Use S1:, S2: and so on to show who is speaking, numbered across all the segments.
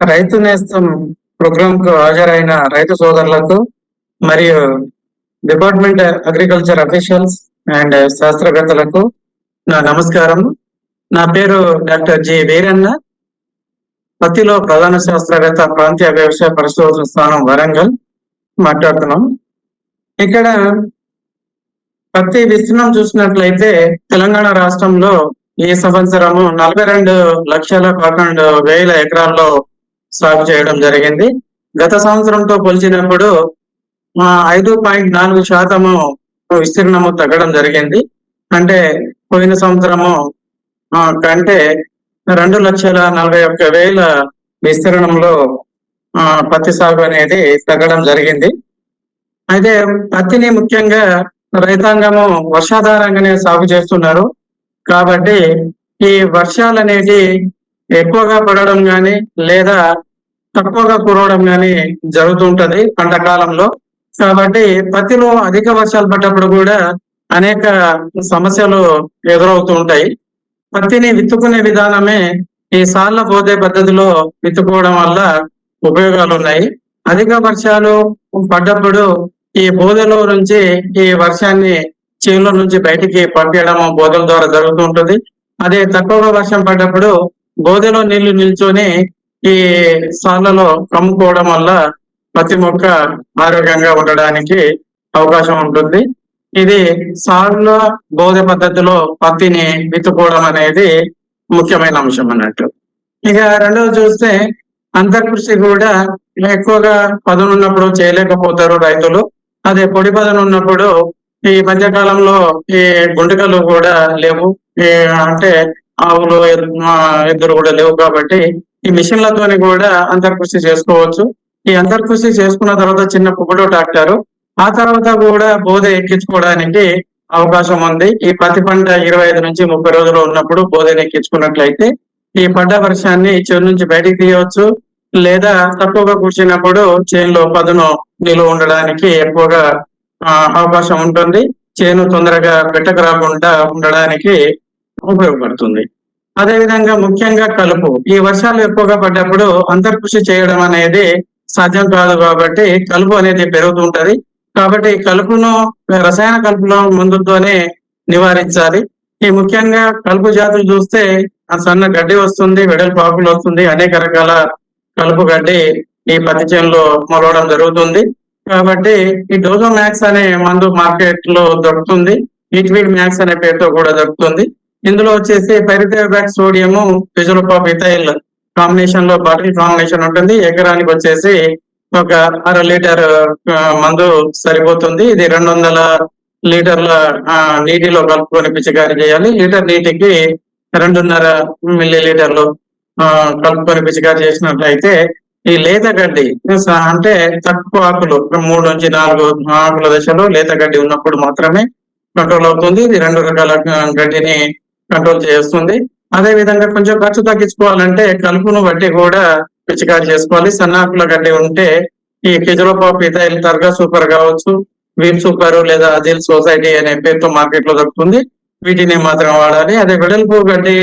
S1: రైతు నేస్తం ప్రోగ్రామ్కు హాజరైన రైతు సోదరులకు మరియు డిపార్ట్మెంట్ అగ్రికల్చర్ అఫీషియల్స్ అండ్ శాస్త్రవేత్తలకు నా నమస్కారం. నా పేరు డాక్టర్ జి వీరన్న. పత్తిలో ప్రధాన శాస్త్రవేత్త ప్రాంతీయ వ్యవసాయ పరిశోధన స్థానం వరంగల్ మాట్లాడుతున్నాం. ఇక్కడ పత్తి విస్తీర్ణం చూసినట్లయితే తెలంగాణ రాష్ట్రంలో ఈ సంవత్సరము నలభై రెండు లక్షల పదకొండు వేల ఎకరాల్లో సాగు చేయడం జరిగింది. గత సంవత్సరంతో పోల్చినప్పుడు ఆ, ఐదు పాయింట్ నాలుగు శాతము విస్తీర్ణము తగ్గడం జరిగింది. అంటే పోయిన సంవత్సరము ఆ, కంటే రెండు లక్షల నలభై ఒక్క వేల విస్తీర్ణంలో ఆ, పత్తి సాగు అనేది తగ్గడం జరిగింది. అయితే పత్తిని ముఖ్యంగా రైతాంగము వర్షాధారంగానే సాగు చేస్తున్నారు. కాబట్టి ఈ వర్షాలు అనేది ఎక్కువగా పడడం కానీ లేదా తక్కువగా కురవడం కానీ జరుగుతుంటది పంట కాలంలో కాబట్టి పత్తిలో అధిక వర్షాలు పడ్డప్పుడు కూడా అనేక సమస్యలు ఎదురవుతూ ఉంటాయి. పత్తిని విత్తుకునే విధానమే ఈ సార్ల పోతే పద్ధతిలో విత్తుకోవడం వల్ల ఉపయోగాలు ఉన్నాయి అధిక వర్షాలు పడ్డప్పుడు ఈ బోధలో నుంచి ఈ వర్షాన్ని చేనుల నుంచి బయటికి పంపించడం బోధల ద్వారా జరుగుతూ ఉంటుంది. అదే తక్కువగా వర్షం పడ్డప్పుడు బోధలో నీళ్ళు నిల్చొని ఈ సార్లలో కమ్ముకోవడం వల్ల పత్తి మొక్క ఆరోగ్యంగా ఉండడానికి అవకాశం ఉంటుంది. ఇది సార్ల బోధ పద్ధతిలో పత్తిని విత్తుకోవడం అనేది ముఖ్యమైన అంశం అన్నట్టు. ఇక రెండవది చూస్తే అంతర్కృషి కూడా ఎక్కువగా పదనున్నప్పుడు చేయలేకపోతారు రైతులు. అదే పొడి పదను ఉన్నప్పుడు ఈ మధ్య కాలంలో ఈ గుంటకలు కూడా లేవు. అంటే ఆవులు ఇద్దరు కూడా లేవు కాబట్టి ఈ మిషన్లతోని కూడా అంతర్కృషి చేసుకోవచ్చు. ఈ అంతర్కృషి చేసుకున్న తర్వాత చిన్న పువ్వుడు ట్రాక్టర్. ఆ తర్వాత కూడా బోధ ఎక్కించుకోవడానికి అవకాశం ఉంది. ఈ పత్తి పంట ఇరవై ఐదు నుంచి ముప్పై రోజులు ఉన్నప్పుడు బోధని ఎక్కించుకున్నట్లయితే ఈ పడ్డ వర్షాన్ని చెరు నుంచి బయటికి తీయవచ్చు. లేదా తక్కువగా కూర్చున్నప్పుడు చేనులో పదును నిలువ ఉండడానికి ఎక్కువగా ఆ, అవకాశం ఉంటుంది. చేను తొందరగా పెట్టకు రాకుండా ఉండడానికి ఉపయోగపడుతుంది. అదే విధంగా ముఖ్యంగా కలుపు ఈ వర్షాలు ఎక్కువగా పడ్డప్పుడు అంతర్కృషి చేయడం అనేది సాధ్యం కాదు కాబట్టి కలుపు అనేది పెరుగుతూ ఉంటది. కాబట్టి కలుపును రసాయన కలుపులో ముందుతోనే నివారించాలి. ఈ ముఖ్యంగా కలుపు జాతులు చూస్తే ఆ సన్న గడ్డి వస్తుంది వెడల్పు ఆకులు వస్తుంది అనేక రకాల కలుపు గడ్డి ఈ పత్తి చేనులో మొలవడం జరుగుతుంది. కాబట్టి ఈ డోజో మ్యాక్స్ అనే మందు మార్కెట్లో దొరుకుతుంది. ఈట్వీడ్ మ్యాక్స్ అనే పేరుతో కూడా దొరుకుతుంది. ఇందులో వచ్చేసి పైరిథోబ్యాక్ సోడియము ఫిజులోపాప్ ఇథైల్ కాంబినేషన్లో బాటిల్ కాంబినేషన్ ఉంటుంది. ఎకరానికి వచ్చేసి ఒక అర లీటర్ మందు సరిపోతుంది. ఇది రెండు వందల లీటర్ల నీటిలో కలుపుకొని పిచికారీ చేయాలి. లీటర్ నీటికి రెండున్నర మిల్లీ లీటర్లు కలుపుకొని పిచికారీ చేసినట్లయితే ఈ లేత గడ్డి అంటే తక్కువ ఆకులు మూడు నుంచి నాలుగు ఆకుల దశలో లేత గడ్డి ఉన్నప్పుడు మాత్రమే కంట్రోల్ అవుతుంది. ఇది రెండు రకాల గడ్డిని కంట్రోల్ చేస్తుంది. అదే విధంగా కొంచెం ఖర్చు తగ్గించుకోవాలంటే కలుపును బట్టి కూడా పిచికారి చేసుకోవాలి. సన్నాకుల గడ్డి ఉంటే ఈ కిజలోపాప్ ఇథైల్ తరగా సూపర్ కావచ్చు. వీప్ సూపర్ లేదా అజిల్ సొసైటీ అనే పేరుతో మార్కెట్లో దొరుకుతుంది. వీటిని మాత్రం వాడాలి. అదే వెడల్పు గడ్డి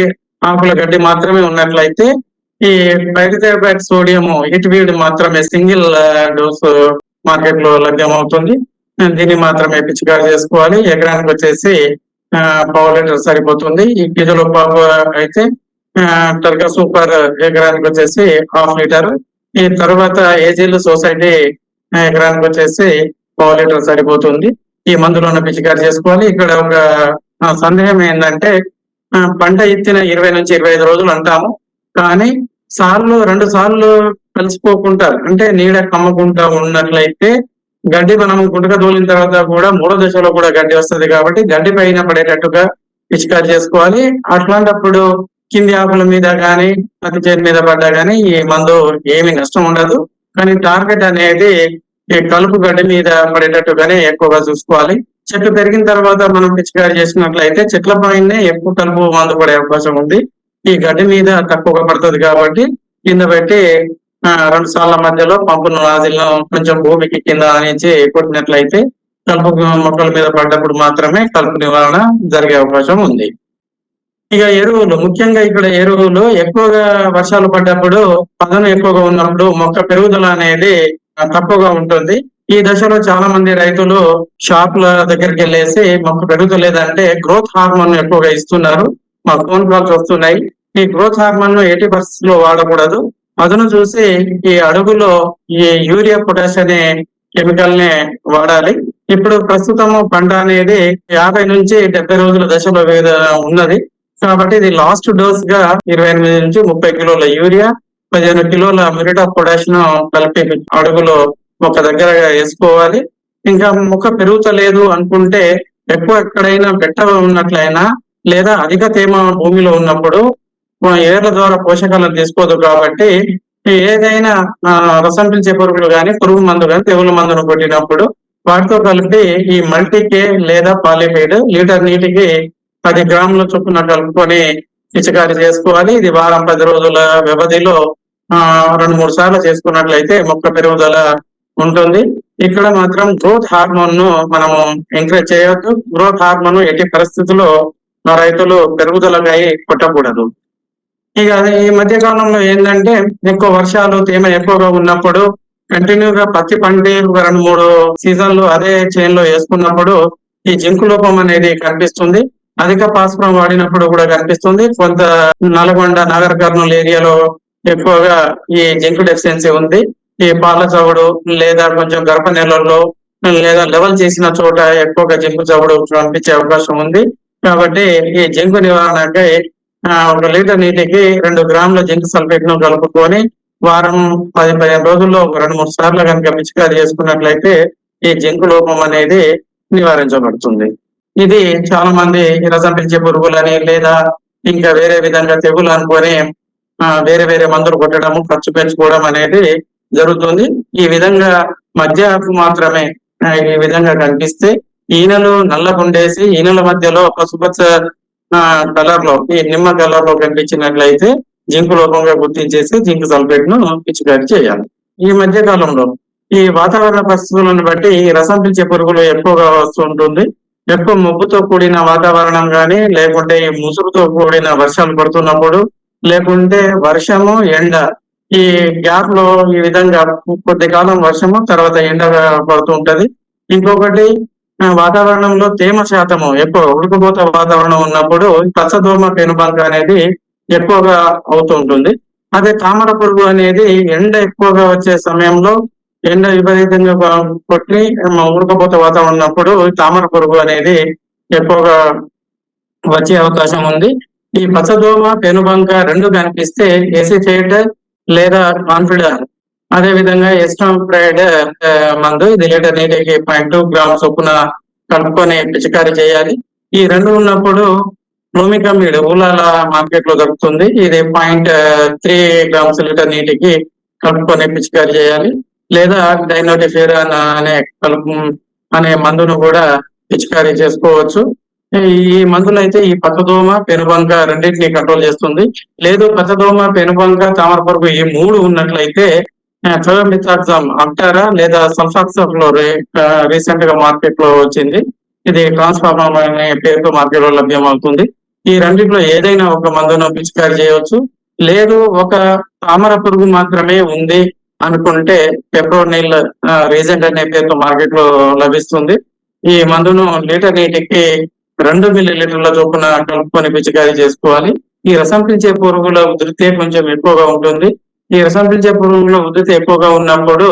S1: ఆకుల గడ్డి మాత్రమే ఉన్నట్లయితే ఈ పైరిథోబ్యాక్ సోడియం హిట్ వీడ్ మాత్రమే సింగిల్ డోస్ మార్కెట్లో లభ్యమవుతుంది. దీన్ని మాత్రమే పిచికారి చేసుకోవాలి. ఎకరానికి వచ్చేసి ఆ, పావు లీటర్ సరిపోతుంది. ఈ గిజలో అయితే టర్గా సూపర్ ఎకరానికి వచ్చేసి హాఫ్ లీటర్ ఈ తర్వాత ఏజీల్ సొసైటీ ఎకరానికి వచ్చేసి పావు లీటర్ సరిపోతుంది. ఈ మందులను పిచికారి చేసుకోవాలి. ఇక్కడ ఒక సందేహం ఏంటంటే పంట ఎత్తిన ఇరవై నుంచి ఇరవై ఐదు రోజులు అంటాము. కానీ సార్లు రెండు సార్లు కలిసిపోకుండా అంటే నీడ కమ్మకుండా ఉన్నట్లయితే గడ్డి మనం గుంటక తోలిన తర్వాత కూడా మూడో దశలో కూడా గడ్డి వస్తుంది కాబట్టి గడ్డి పైన పడేటట్టుగా పిచికారి చేసుకోవాలి. అట్లాంటప్పుడు కింది ఆకుల మీద కానీ పత్తి చేతి మీద పడ్డా కానీ ఈ మందు ఏమి నష్టం ఉండదు. కానీ టార్గెట్ అనేది ఈ కలుపు గడ్డి మీద పడేటట్టుగానే ఎక్కువగా చూసుకోవాలి. చెట్లు పెరిగిన తర్వాత మనం పిచికారి చేసినట్లయితే చెట్ల పైనే ఎక్కువ కలుపు మందు పడే అవకాశం ఉంది. ఈ గడ్డి మీద తక్కువగా పడుతుంది కాబట్టి కింద పెట్టి రెండు సార్ల మధ్యలో పంపును నాజిల్ను కొంచెం భూమికి కింద ఆనించి కొట్టినట్లయితే కలుపు మొక్కల మీద పడ్డప్పుడు మాత్రమే కలుపు నివారణ జరిగే అవకాశం ఉంది. ఇక ఎరువులు ముఖ్యంగా ఇక్కడ ఎరువులు ఎక్కువగా వర్షాలు పడ్డప్పుడు పదను ఎక్కువగా ఉన్నప్పుడు మొక్క పెరుగుదల అనేది తక్కువగా ఉంటుంది. ఈ దశలో చాలా మంది రైతులు షాపుల దగ్గరికి వెళ్ళేసి మొక్క పెరుగుతలేదంటే గ్రోత్ హార్మోన్ ఎక్కువగా ఇస్తున్నారు. మా ఫోన్ కాల్స్ వస్తున్నాయి. ఈ గ్రోత్ హార్మోన్ను ఎయిటీ పర్సెంట్లో వాడకూడదు. అతను చూసి ఈ అడుగులో ఈ యూరియా పొటాష్ అనే కెమికల్ని వాడాలి. ఇప్పుడు ప్రస్తుతము పంట అనేది యాభై నుంచి డెబ్బై రోజుల దశలో ఉన్నది. కాబట్టి ఇది లాస్ట్ డోస్గా ఇరవై ఎనిమిది నుంచి ముప్పై కిలోల యూరియా పదిహేను కిలోల మిరిట్ ఆఫ్ పొటాష్ను కలిపి అడుగులో ఒక దగ్గర వేసుకోవాలి. ఇంకా మొక్క పెరుగుతలేదు అనుకుంటే ఎక్కువ ఎక్కడైనా పెట్ట ఉన్నట్లయినా లేదా అధిక తేమ భూమిలో ఉన్నప్పుడు ఏర్ల ద్వారా పోషకాలను తీసుకోదు కాబట్టి ఏదైనా రసం పిలిచే పురుగులు కానీ పురుగు మందు కానీ తెగుల మందును కొట్టినప్పుడు వాటితో కలిపి ఈ మల్టీకే లేదా పాలిఫైడ్ లీటర్ నీటికి పది గ్రాముల చొప్పున కలుపుకొని పిచికారి చేసుకోవాలి. ఇది వారం పది రోజుల వ్యవధిలో ఆ రెండు మూడు సార్లు చేసుకున్నట్లయితే మొక్క పెరుగుదల ఉంటుంది. ఇక్కడ మాత్రం గ్రోత్ హార్మోన్ను మనము ఎంకరేజ్ చేయొద్దు. గ్రోత్ హార్మోన్ ఎట్టి పరిస్థితుల్లో రైతులు పెరుగుదలకై కొట్టకూడదు. ఇక ఈ మధ్య కాలంలో ఏంటంటే ఎక్కువ వర్షాలు తేమ ఎక్కువగా ఉన్నప్పుడు కంటిన్యూగా పత్తి పండి రెండు మూడు సీజన్లు అదే చైన్లో వేసుకున్నప్పుడు ఈ జింకు లోపం అనేది కనిపిస్తుంది. అధిక పాస్పురం వాడినప్పుడు కూడా కనిపిస్తుంది. కొంత నల్గొండ నగర కర్నూలు ఏరియాలో ఎక్కువగా ఈ జింకు డెఫిషియన్సీ ఉంది. ఈ పాల చవుడు లేదా కొంచెం గర్భ నెలల్లో లేదా లెవెల్ చేసిన చోట ఎక్కువగా జింకు చవుడు కనిపించే అవకాశం ఉంది. కాబట్టి ఈ జింకు నివారణకై ఒక లీటర్ నీటికి రెండు గ్రాముల జింక్ సల్ఫేట్ను కలుపుకొని వారం పది పదిహేను రోజుల్లో ఒక రెండు మూడు సార్లు కనుక పిచికారి చేసుకున్నట్లయితే ఈ జింకు లోపం అనేది నివారించబడుతుంది. ఇది చాలా మంది రసం పిలిచే పురుగులని లేదా ఇంకా వేరే విధంగా తెగులు అనుకొని వేరే వేరే మందులు కొట్టడం ఖర్చు పెంచుకోవడం అనేది జరుగుతుంది. ఈ విధంగా మధ్య మాత్రమే ఈ విధంగా కనిపిస్తే ఈనలు నల్లకుండేసి ఈనల మధ్యలో పసుపచ్చ కలర్లో ఈ నిమ్మ కలర్లో కనిపించినట్లయితే జింకు లోపంగా గుర్తించేసి జింక్ సల్ఫేట్ను పిచికారి చేయాలి. ఈ మధ్య కాలంలో ఈ వాతావరణ పరిస్థితులను బట్టి ఈ రసం పిలిచే పురుగులు ఎక్కువగా వస్తుంటుంది ఎక్కువ మబ్బుతో కూడిన వాతావరణం కానీ లేకుంటే ఈ ముసురుతో కూడిన వర్షాలు పడుతున్నప్పుడు లేకుంటే వర్షము ఎండ ఈ గ్యాప్లో ఈ విధంగా కొద్ది కాలం వర్షము తర్వాత ఎండ పడుతూ ఉంటది. ఇంకొకటి వాతావరణంలో తేమ శాతము ఎక్కువ ఉడకపోత వాతావరణం ఉన్నప్పుడు పచ్చదోమ పెనుబంక అనేది ఎక్కువగా అవుతూ ఉంటుంది. అదే తామర పురుగు అనేది ఎండ ఎక్కువగా వచ్చే సమయంలో ఎండ విపరీతంగా కొట్టి ఉడకపోత వాతావరణం ఉన్నప్పుడు తామర పురుగు అనేది ఎక్కువగా వచ్చే అవకాశం ఉంది. ఈ పచ్చదోమ పెనుబంక రెండు కనిపిస్తే ఎసిఫేట్ లేదా కాన్ఫిడర్. అదే విధంగా ఎస్టాంప్రైడ్ మందు ఇది లీటర్ నీటికి పాయింట్ టూ గ్రామ్ చొప్పున కలుపుకొని పిచికారి చేయాలి. ఈ రెండు ఉన్నప్పుడు క్లోమికమిడ్ ఊలాల మార్కెట్లో దొరుకుతుంది. ఇది పాయింట్ త్రీ గ్రామ్స్ లీటర్ నీటికి కలుపుకొని పిచికారి చేయాలి. లేదా డైనోటిఫిరాన్ అనే కలుపు అనే మందును కూడా పిచికారీ చేసుకోవచ్చు. ఈ మందులు అయితే ఈ పచ్చదోమ పెనుబంక రెండింటిని కంట్రోల్ చేస్తుంది. లేదు పచ్చదోమ పెనుబంక తామర ఈ మూడు ఉన్నట్లయితే థోమిథాక్సామ్ అంటారా? లేదా సల్ఫాక్సఫ్లోరే రీసెంట్గా మార్కెట్లో వచ్చింది. ఇది ట్రాన్స్ఫార్మర్ అనే పేరుతో మార్కెట్లో లభ్యమవుతుంది. ఈ రెండింటిలో ఏదైనా ఒక మందును పిచికారి చేయవచ్చు లేదు ఒక తామర పురుగు మాత్రమే ఉంది అనుకుంటే పెప్రోనిల్ రీజెంట్ అనే పేరుతో మార్కెట్లో లభిస్తుంది. ఈ మందును లీటర్ నీటికి రెండు మిల్లీ లీటర్ల చొప్పున కలుపుకొని పిచికారీ చేసుకోవాలి. ఈ రసం పిలిచే పురుగుల ఉధృతి కొంచెం ఎక్కువగా ఉంటుంది. ఈ రసంపించే పురుగులో ఉధృతి ఎక్కువగా ఉన్నప్పుడు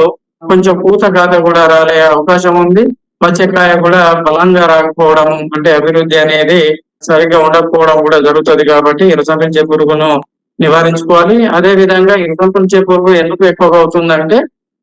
S1: కొంచెం పూత గాథ కూడా రాలే అవకాశం ఉంది. పచ్చకాయ కూడా బలంగా రాకపోవడం అంటే అభివృద్ధి అనేది సరిగ్గా ఉండకపోవడం కూడా జరుగుతుంది కాబట్టి రసం పిలిచే పురుగును నివారించుకోవాలి. అదే విధంగా ఈ రసం పురుగు ఎందుకు ఎక్కువగా అవుతుందంటే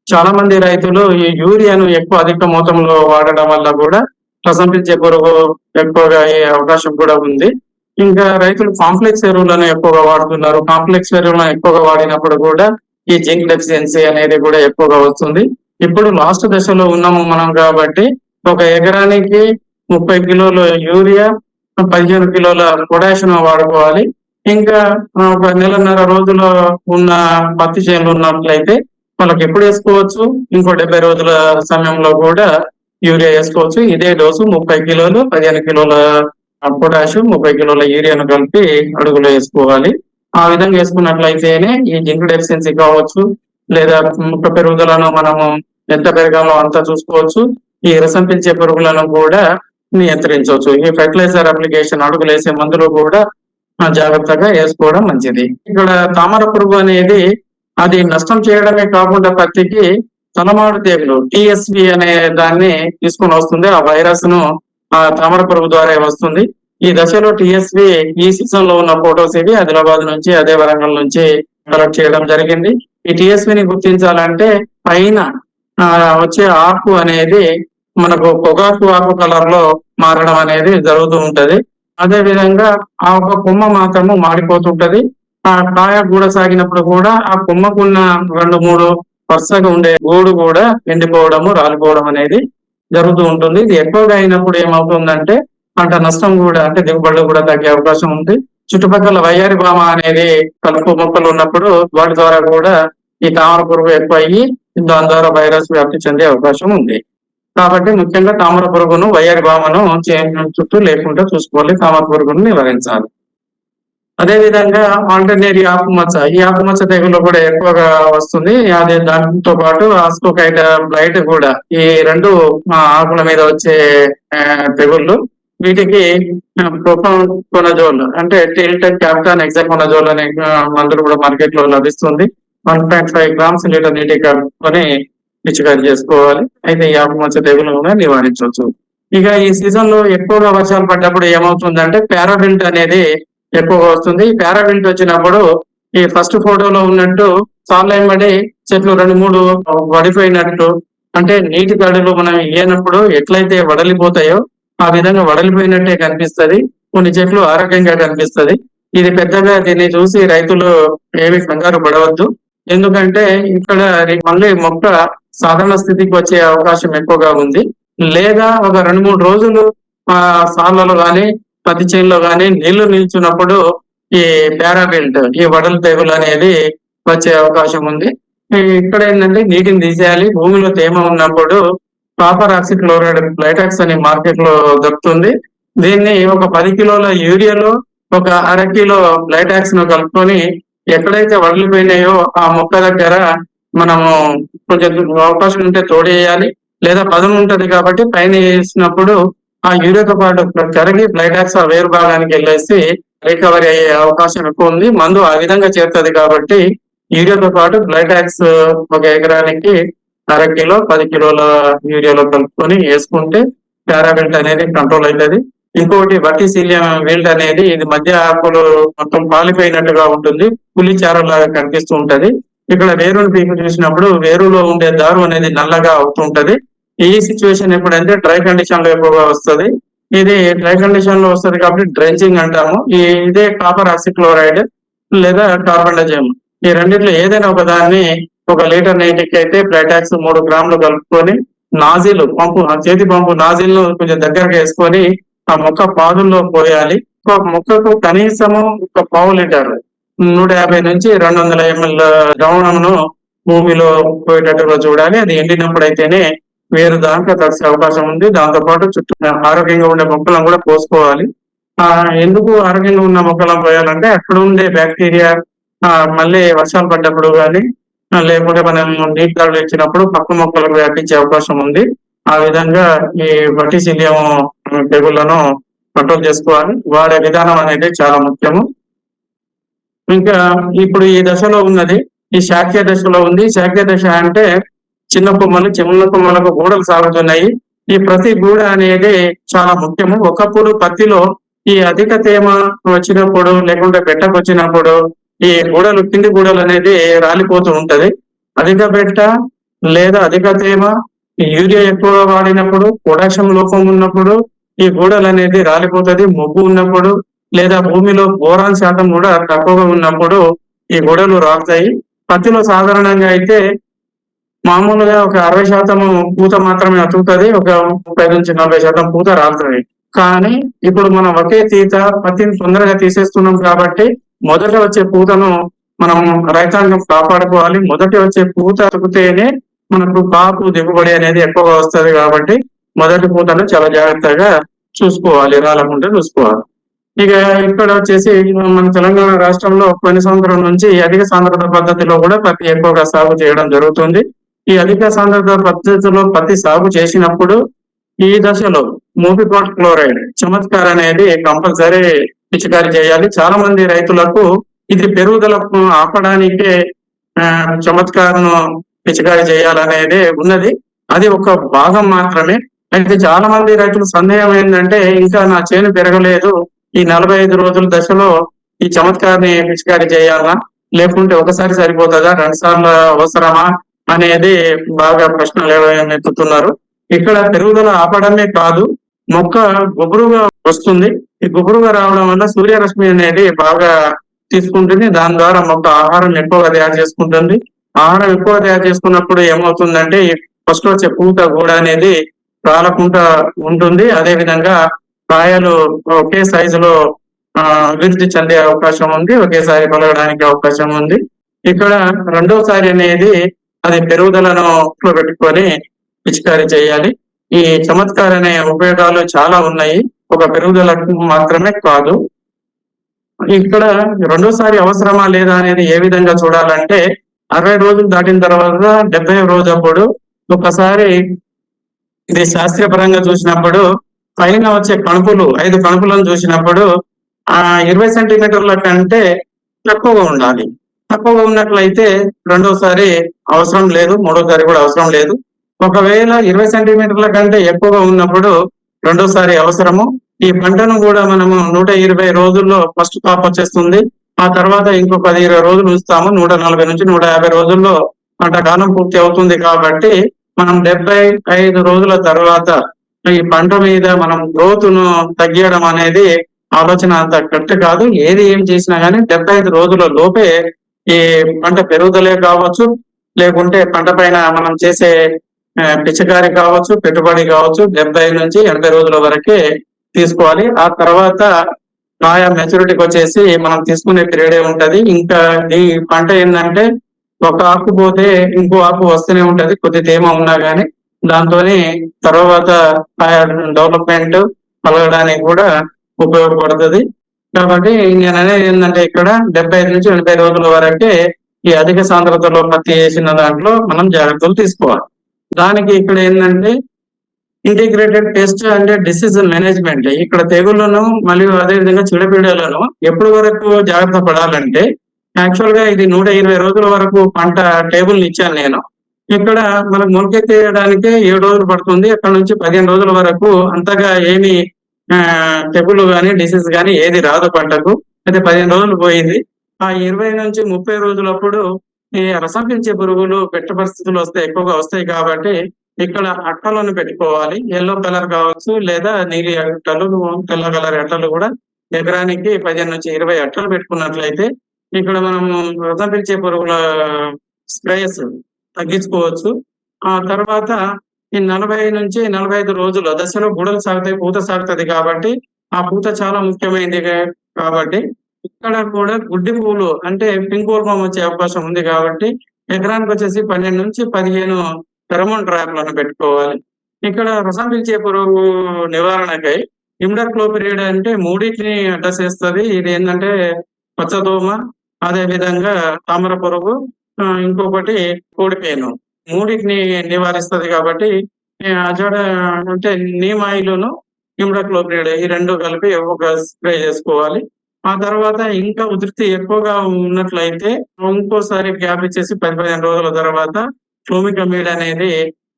S1: చాలా మంది రైతులు ఈ యూరియాను ఎక్కువ అధిక మొత్తంలో వాడడం వల్ల కూడా రసం పురుగు ఎక్కువగా అయ్యే అవకాశం కూడా ఉంది. ఇంకా రైతులు కాంప్లెక్స్ ఎరువులను ఎక్కువగా వాడుతున్నారు. కాంప్లెక్స్ ఎరువులను ఎక్కువగా వాడినప్పుడు కూడా ఈ జింక్ డెఫిషియన్సీ అనేది కూడా ఎక్కువగా వస్తుంది. ఇప్పుడు లాస్ట్ దశలో ఉన్నాము మనం కాబట్టి ఒక ఎకరానికి ముప్పై కిలోల యూరియా పదిహేను కిలోల పొటాషియం వాడుకోవాలి. ఇంకా ఒక నెలన్నర రోజుల ఉన్న పత్తి చేనులు ఉన్నట్లయితే వాళ్ళకి ఎప్పుడు వేసుకోవచ్చు? ఇంకో డెబ్బై రోజుల సమయంలో కూడా యూరియా వేసుకోవచ్చు. ఇదే డోసు ముప్పై కిలోలు పదిహేను కిలోల పొటాష్ ముప్పై కిలోల యూరియాను కలిపి అడుగులో వేసుకోవాలి. ఆ విధంగా వేసుకున్నట్లయితేనే ఈ జింక్ డెఫిషియన్సీ కావచ్చు లేదా ముక్క పెరుగుదలను మనము ఎంత పెరగాలో అంత చూసుకోవచ్చు. ఈ రసం పెంచే పురుగులను కూడా నియంత్రించవచ్చు. ఈ ఫెర్టిలైజర్ అప్లికేషన్ అడుగులు వేసే మందులు కూడా జాగ్రత్తగా వేసుకోవడం మంచిది. ఇక్కడ తామర పురుగు అనేది అది నష్టం చేయడమే కాకుండా పత్తికి తలమాడు తెగులు టిఎస్వి అనే దాన్ని తీసుకొని వస్తుంది. ఆ వైరస్ను ఆ తామర పురుగు ద్వారా వస్తుంది. ఈ దశలో టిఎస్వి ఈ సీజన్లో ఉన్న ఫోటోస్ ఇవి ఆదిలాబాద్ నుంచి అదే వరంగల్ నుంచి కలెక్ట్ చేయడం జరిగింది. ఈ టిఎస్వి ని గుర్తించాలంటే పైన ఆ, వచ్చే ఆకు అనేది మనకు పొగాకు ఆకు కలర్లో మారడం అనేది జరుగుతూ ఉంటది. అదే విధంగా ఆ ఒక కొమ్మ మాత్రము మారిపోతుంటది ఆ కాయ కూడా సాగినప్పుడు కూడా ఆ కొమ్మకున్న రెండు మూడు వరుసగా ఉండే గూడు కూడా ఎండిపోవడము రాలిపోవడం అనేది జరుగుతూ ఉంటుంది. ఇది ఎక్కువగా అయినప్పుడు ఏమవుతుందంటే పంట నష్టం కూడా అంటే దిగుబడులు కూడా తగ్గే అవకాశం ఉంది. చుట్టుపక్కల వయ్యారి బామ అనేది కలుపు మొక్కలు ఉన్నప్పుడు వాటి ద్వారా కూడా ఈ తామర పురుగు ఎక్కువ అయ్యి దాని ద్వారా వైరస్ వ్యాప్తి చెందే అవకాశం ఉంది. కాబట్టి ముఖ్యంగా తామర పురుగును వయ్యారి బామను చుట్టూ లేకుండా చూసుకోవాలి. తామర పురుగును నివారించాలి. అదే విధంగా ఆకుమచ్చ ఈ ఆకుమచ్చ తెగులు కూడా ఎక్కువగా వస్తుంది. అదే దాంతో పాటు ఆస్కోకైట బ్లైట్ కూడా ఈ రెండు ఆకుల మీద వచ్చే తెగుళ్ళు. వీటికి కొనజోల్ అంటే టిల్ట్ క్యాప్టాన్ ఎగ్జాకోనజోల్ అనే మందులు కూడా మార్కెట్లో లభిస్తుంది. One point five grams litre నీటి కలుపుకొని పిచికారి చేసుకోవాలి. అయితే ఈ ఆకుమచ్చ తెగులు కూడా నివారించవచ్చు. ఇక ఈ సీజన్లో ఎక్కువగా వర్షాలు పడ్డప్పుడు ఏమవుతుందంటే పారాబిల్ట్ అనేది ఎక్కువగా వస్తుంది. ఈ వచ్చినప్పుడు ఈ ఫస్ట్ ఫోటోలో ఉన్నట్టు సార్లైంబడి చెట్లు రెండు మూడు వడిపోయినట్టు. అంటే నీటి తడులు మనం ఇయ్యనప్పుడు ఎట్లయితే వడలిపోతాయో ఆ విధంగా వడలిపోయినట్టే కనిపిస్తది. కొన్ని చెట్లు ఆరోగ్యంగా కనిపిస్తుంది. ఇది పెద్దగా దీన్ని చూసి రైతులు ఏమి కంగారు పడవద్దు. ఎందుకంటే ఇక్కడ మళ్ళీ మొక్క సాధారణ స్థితికి వచ్చే అవకాశం ఎక్కువగా ఉంది. లేదా ఒక రెండు మూడు రోజులు ఆ సార్లలో గాని పత్తి చేనులో కానీ నీళ్ళు నిల్చున్నప్పుడు ఈ పారాబిల్ట్ ఈ వడల తెగులు అనేది వచ్చే అవకాశం ఉంది. ఇక్కడ ఏంటంటే నీటిని తీసేయాలి. భూమిలో తేమ ఉన్నప్పుడు కాపర్ ఆక్సిక్లోరైడ్ ప్లైటాక్స్ అనే మార్కెట్లో దొరుకుతుంది. దీన్ని ఒక పది కిలోల యూరియాలో ఒక అర కిలో ప్లైటాక్స్ను కలుపుకొని ఎక్కడైతే వడిలిపోయినాయో ఆ మొక్క దగ్గర మనము కొంచెం అవకాశం ఉంటే తోడేయాలి. లేదా పదును ఉంటది కాబట్టి పైన వేసినప్పుడు ఆ యూరియాతో పాటు కరిగి ప్లైటాక్స్ ఆ వేరు భాగానికి వెళ్ళేసి రికవరీ అయ్యే అవకాశం ఎక్కువ ఉంది. మందు ఆ విధంగా చేరుతుంది కాబట్టి యూరియాతో పాటు బ్లైటాక్స్ ఒక ఎకరానికి అర కిలో పది కిలోల యూరియాలో కలుపుకొని వేసుకుంటే పారాబిల్ట్ అనేది కంట్రోల్ అవుతుంది. ఇంకోటి వర్టిసీలియం వీల్డ్ అనేది ఇది మధ్య ఆకులు మొత్తం పాలిపోయినట్టుగా ఉంటుంది. పులి చారలాగా కనిపిస్తూ ఉంటది. ఇక్కడ వేరుని పీకు చూసినప్పుడు వేరులో ఉండే దారు అనేది నల్లగా అవుతుంటది ఈ సిచ్యువేషన్ ఎప్పుడంటే డ్రై కండిషన్లో ఎక్కువగా వస్తది ఇది డ్రై కండిషన్లో వస్తది కాబట్టి డ్రెంచింగ్ అంటాము. ఈ ఇదే కాపర్ ఆక్సిక్లోరైడ్ లేదా కార్బన్ ఈ రెండిట్లో ఏదైనా ఒక దాన్ని ఒక లీటర్ నీటికి అయితే ప్లాటాక్స్ మూడు గ్రాములు కలుపుకొని నాజిల్ పంపు ఆ చేతి పంపు నాజిల్ను కొంచెం దగ్గరగా వేసుకొని ఆ మొక్క పాదుల్లో పోయాలి. ఒక మొక్కకు కనీసము ఒక పావు లీటర్ నూట యాభై నుంచి రెండు వందల ఎంఎల్ ద్రావణమును భూమిలో పోయేటట్టుగా చూడాలి. అది ఎండినప్పుడు అయితేనే వేరు దాంట్లో తడిసే అవకాశం ఉంది. దాంతో పాటు చుట్టూ ఆరోగ్యంగా ఉండే మొక్కలను కూడా పోసుకోవాలి ఆ ఎందుకు ఆరోగ్యంగా ఉన్న మొక్కలను పోయాలంటే అక్కడ ఉండే బ్యాక్టీరియా ఆ మళ్ళీ వర్షాలు పడ్డప్పుడు కానీ లేకుంటే మనం నీటి దాడులు ఇచ్చినప్పుడు పక్క మొక్కలకు వ్యాపించే అవకాశం ఉంది. ఆ విధంగా ఈ బటిసిలియం తెగుళ్ళను కంట్రోల్ చేసుకోవాలి. వాడే విధానం అనేది చాలా ముఖ్యము. ఇంకా ఇప్పుడు ఈ దశలో ఉన్నది ఈ శాఖ్య దశలో ఉంది. శాఖ్య దశ అంటే చిన్న కొమ్మలు చిన్న కొమ్మలకు గూడలు సాగుతున్నాయి ఈ ప్రతి గూడ అనేది చాలా ముఖ్యము. ఒకప్పుడు పత్తిలో ఈ అధిక తేమ వచ్చినప్పుడు లేకుంటే పెట్టకు వచ్చినప్పుడు ఈ గూడలు కింది గూడలు అనేది రాలిపోతూ ఉంటది. అధిక పెట్ట లేదా అధిక తేమ ఈ యూరియా ఎక్కువగా వాడినప్పుడు పొటాషియం లోపం ఉన్నప్పుడు ఈ గూడలు అనేది రాలిపోతది. మొగ్గు ఉన్నప్పుడు లేదా భూమిలో బోరాన్ శాతం కూడా తక్కువగా ఉన్నప్పుడు ఈ గూడలు రాలుతాయి. పత్తిలో సాధారణంగా అయితే మామూలుగా ఒక అరవై శాతం పూత మాత్రమే అతుకుతుంది ఒక ముప్పై నుంచి నలభై శాతం పూత రాలుతుంది. కానీ ఇప్పుడు మనం ఒకే తీత పత్తిని తొందరగా తీసేస్తున్నాం కాబట్టి మొదట వచ్చే పూతను మనం రైతాంగం కాపాడుకోవాలి. మొదటి వచ్చే పూత అతుకుతేనే మనకు కాపు దిగుబడి అనేది ఎక్కువగా వస్తుంది కాబట్టి మొదటి పూతను చాలా జాగ్రత్తగా చూసుకోవాలి రాలకుండా చూసుకోవాలి. ఇక ఇక్కడ వచ్చేసి మన తెలంగాణ రాష్ట్రంలో కొన్ని సంవత్సరం నుంచి అధిక సాంద్రత పద్ధతిలో కూడా పత్తి ఎక్కువగా సాగు చేయడం జరుగుతుంది. ఈ అధిక సాంద్రత పద్ధతిలో పత్తి సాగు చేసినప్పుడు ఈ దశలో మూపిపాట్ క్లోరైడ్ చమత్కార్ అనేది కంపల్సరీ పిచికారి చేయాలి. చాలా మంది రైతులకు ఇది పెరుగుదల ఆపడానికే ఆ, చమత్కారను పిచికారి చేయాలనేది ఉన్నది. అది ఒక భాగం మాత్రమే. అయితే చాలా మంది రైతులు సందేహం ఏంటంటే ఇంకా నా చేను పెరగలేదు. ఈ నలభై ఐదు రోజుల దశలో ఈ చమత్కారాన్ని పిచికారి చేయాలా? లేకుంటే ఒకసారి సరిపోతుందా? రెండు సార్లు అవసరమా? అనేది బాగా ప్రశ్నలు ఎత్తుతున్నారు ఇక్కడ పెరుగుదల ఆపడమే కాదు మొక్క గుబురుగా వస్తుంది. ఈ గుబురుగా రావడం వల్ల సూర్యరశ్మి అనేది బాగా తీసుకుంటుంది. దాని ద్వారా మొక్క ఆహారం ఎక్కువగా తయారు చేసుకుంటుంది. ఆహారం ఎక్కువ తయారు చేసుకున్నప్పుడు ఏమవుతుందంటే ఫస్ట్ వచ్చే పూత కూడా అనేది రాలకుండా ఉంటుంది. అదే విధంగా కాయలు ఒకే సైజులో అభివృద్ధి చెందే అవకాశం ఉంది. ఒకేసారి పలగడానికి అవకాశం ఉంది. ఇక్కడ రెండోసారి అనేది అది పెరుగుదలను పెట్టుకొని పిచికారీ చేయాలి. ఈ చమత్కార్ అనే ఉపయోగాలు చాలా ఉన్నాయి. ఒక పెరుగుదలకు మాత్రమే కాదు. ఇక్కడ రెండోసారి అవసరమా లేదా అనేది ఏ విధంగా చూడాలంటే అరవై రోజులు దాటిన తర్వాత డెబ్బై రోజు అప్పుడు ఒకసారి ఇది శాస్త్రీయపరంగా చూసినప్పుడు పైన వచ్చే కణుపులు ఐదు కణుపులను చూసినప్పుడు ఆ ఇరవై సెంటీమీటర్ల కంటే తక్కువగా ఉండాలి. తక్కువగా ఉన్నట్లయితే రెండోసారి అవసరం లేదు మూడోసారి కూడా అవసరం లేదు. ఒకవేళ ఇరవై సెంటీమీటర్ల కంటే ఎక్కువగా ఉన్నప్పుడు రెండోసారి అవసరము. ఈ పంటను కూడా మనము నూట ఇరవై రోజుల్లో ఫస్ట్ కాప్ వచ్చేస్తుంది. ఆ తర్వాత ఇంకో పది ఇరవై రోజులు ఉంచుతాము. నూట నలభై నుంచి నూట యాభై రోజుల్లో పంట కాలం పూర్తి అవుతుంది కాబట్టి మనం డెబ్బై ఐదు రోజుల తర్వాత ఈ పంట మీద మనం గ్రోత్ను తగ్గియడం అనేది ఆలోచన అంత కరెక్ట్ కాదు. ఏది ఏం చేసినా కానీ డెబ్బై ఐదు రోజుల లోపే ఈ పంట పెరుగుదలే కావచ్చు లేకుంటే పంట పైన మనం చేసే పిచ్చకారి పిచికారి కావచ్చు పెట్టుబడి కావచ్చు డెబ్బై నుంచి ఎనభై రోజుల వరకే తీసుకోవాలి. ఆ తర్వాత ఆయా మెచ్యూరిటీకి వచ్చేసి మనం తీసుకునే పీరియడే ఉంటది. ఇంకా ఈ పంట ఏంటంటే ఒక ఆకు పోతే ఇంకో ఆకు వస్తూనే ఉంటది కొద్ది తేమ ఉన్నా కానీ దాంతోనే తర్వాత ఆయా డెవలప్మెంట్ కలగడానికి కూడా ఉపయోగపడుతుంది. కాబట్టి నేను అనేది ఏంటంటే ఇక్కడ డెబ్బై ఐదు నుంచి ఎనభై రోజుల వరకే ఈ అధిక సాంద్రతలో పత్తి వేసిన దాంట్లో మనం జాగ్రత్తలు తీసుకోవాలి. దానికి ఇక్కడ ఏంటంటే ఇంటిగ్రేటెడ్ టెస్ట్ అంటే డిసీజ్ మేనేజ్మెంట్. ఇక్కడ తెగుళ్ళను మరియు అదే విధంగా ఎప్పటి వరకు జాగ్రత్త పడాలంటే యాక్చువల్గా ఇది నూట ఇరవై రోజుల వరకు పంట టేబుల్ ఇచ్చాను నేను. ఇక్కడ మనకు మొలకెత్తేయడానికి ఏడు రోజులు పడుతుంది. అక్కడ నుంచి పదిహేను రోజుల వరకు అంతగా ఏమి తెగులు కానీ డిసీజ్ గాని ఏది రాదు పంటకు. అయితే పదిహేను రోజులు పోయింది. ఆ ఇరవై నుంచి ముప్పై రోజులప్పుడు ఈ రసం పురుగులు పెట్ట పరిస్థితులు వస్తే ఎక్కువగా వస్తాయి కాబట్టి ఇక్కడ అట్టలను పెట్టుకోవాలి. ఎల్లో కలర్ కావచ్చు లేదా నీలి అట్టలు తెల్ల కలర్ అట్టలు కూడా ఎకరానికి పదిహేను నుంచి ఇరవై అట్టలు పెట్టుకున్నట్లయితే ఇక్కడ మనం రసం పురుగుల స్ప్రేయస్ తగ్గించుకోవచ్చు. ఆ తర్వాత ఈ నలభై నుంచి నలభై ఐదు రోజుల దశలో బుడలు సాగుతాయి పూత సాగుతుంది కాబట్టి ఆ పూత చాలా ముఖ్యమైనది కాబట్టి ఇక్కడ కూడా గుడ్డి పూలు అంటే పింక్ వచ్చే అవకాశం ఉంది కాబట్టి ఎకరానికి వచ్చేసి పన్నెండు నుంచి పదిహేను ఫెరమోన్ ట్రాప్లను పెట్టుకోవాలి. ఇక్కడ రసం పిలిచే పురుగు నివారణకై ఇమిడక్లోపిరియడ్ అంటే మూడింటిని అడ్రస్ చేస్తుంది. ఇది ఏంటంటే పచ్చదోమ అదే విధంగా తామర పురుగు ఇంకొకటి కోడిపేను. మూడింటిని నివారిస్తుంది కాబట్టి అజోడ అంటే నీమ్ ఆయిల్ను ఇమ్డక్లోపిరియడ్ ఈ రెండు కలిపి ఒక స్ప్రే చేసుకోవాలి. ఆ తర్వాత ఇంకా ఉధృతి ఎక్కువగా ఉన్నట్లయితే ఇంకోసారి గ్యాప్ ఇచ్చేసి పది పదిహేను రోజుల తర్వాత ఫ్లోమికమీడ్ అనేది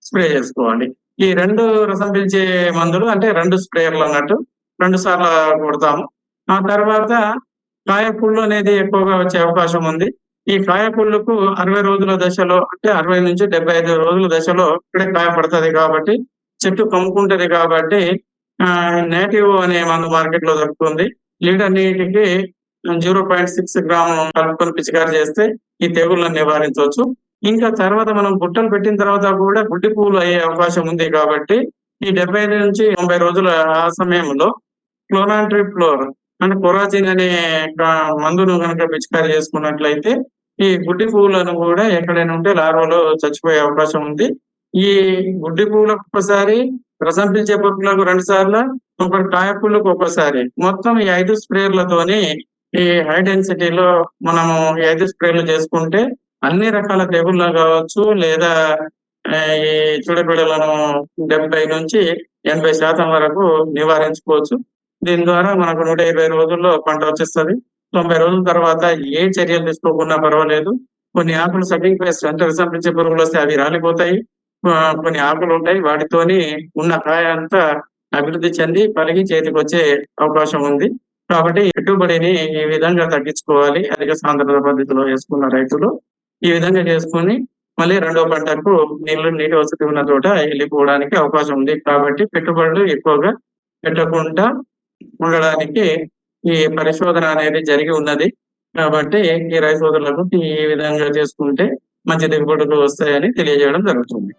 S1: స్ప్రే చేసుకోవాలి. ఈ రెండు రసం పిలిచే మందులు అంటే రెండు స్ప్రేయర్లు అన్నట్టు రెండు సార్లు కొడతాము. ఆ తర్వాత కాయకుళ్ళు అనేది ఎక్కువగా వచ్చే అవకాశం ఉంది. ఈ కాయపుళ్ళకు అరవై రోజుల దశలో అంటే అరవై నుంచి డెబ్బై ఐదు రోజుల దశలో ఇక్కడే కాయ పడుతుంది కాబట్టి చెట్టు కమ్ముకుంటది కాబట్టి ఆ నేటివ్ అనే మందు మార్కెట్లో దొరుకుతుంది. లీటర్ నీటికి జీరో పాయింట్ సిక్స్ గ్రామ్ కలుపుకొని పిచికారి చేస్తే ఈ తెగుళ్ళను నివారించవచ్చు. ఇంకా తర్వాత మనం గుట్టలు పెట్టిన తర్వాత కూడా గుడ్డి పువ్వులు అయ్యే అవకాశం ఉంది కాబట్టి ఈ డెబ్బై ఐదు నుంచి తొంభై రోజుల ఆ సమయంలో క్లోరాంట్రిఫ్లోర్ అంటే కొరాజిన్ అనే మందును కనుక పిచికారి చేసుకున్నట్లయితే ఈ గుడ్డి పువ్వులను కూడా ఎక్కడైనా ఉంటే లార్వలో చచ్చిపోయే అవకాశం ఉంది. ఈ గుడ్డి పువ్వులకు ఒకసారి రసం పిలిచే పప్పులకు రెండు సార్లు ఒకటి కాయపుళ్ళకు ఒకసారి మొత్తం ఈ ఐదు స్ప్రేర్లతోని ఈ హై డెన్సిటీలో మనము ఈ ఐదు స్ప్రేలు చేసుకుంటే అన్ని రకాల తెగుళ్ళు కావచ్చు లేదా ఈ చుడపిడలను డెబ్బై నుంచి ఎనభై శాతం వరకు నివారించుకోవచ్చు. దీని ద్వారా మనకు నూట ఇరవై రోజుల్లో పంట వచ్చేస్తుంది. తొంభై రోజుల తర్వాత ఏ చర్యలు తీసుకోకుండా పర్వాలేదు. కొన్ని ఆకులు సబ్మింగ్ పేస్ట్ అంటే విసంపించే పురుగులు వస్తే అవి రాలిపోతాయి. కొన్ని ఆకులు ఉంటాయి. వాటితోని ఉన్న కాయ అంతా అభివృద్ధి చెంది పలిగి చేతికి వచ్చే అవకాశం ఉంది. కాబట్టి పెట్టుబడిని ఈ విధంగా తగ్గించుకోవాలి. అధిక సాంద్రత పద్ధతిలో వేసుకున్న రైతులు ఈ విధంగా చేసుకుని మళ్ళీ రెండో పంటకు నీళ్ళు నీటి వసతి ఉన్న చోట వెళ్ళిపోవడానికి అవకాశం ఉంది. కాబట్టి పెట్టుబడులు ఎక్కువగా పెట్టకుండా ఉండడానికి ఈ పరిశోధన అనేది జరిగి ఉన్నది. కాబట్టి ఈ రైతు సోదరులకు ఈ విధంగా చేసుకుంటే మంచి దిగుబడులు వస్తాయని తెలియజేయడం జరుగుతుంది.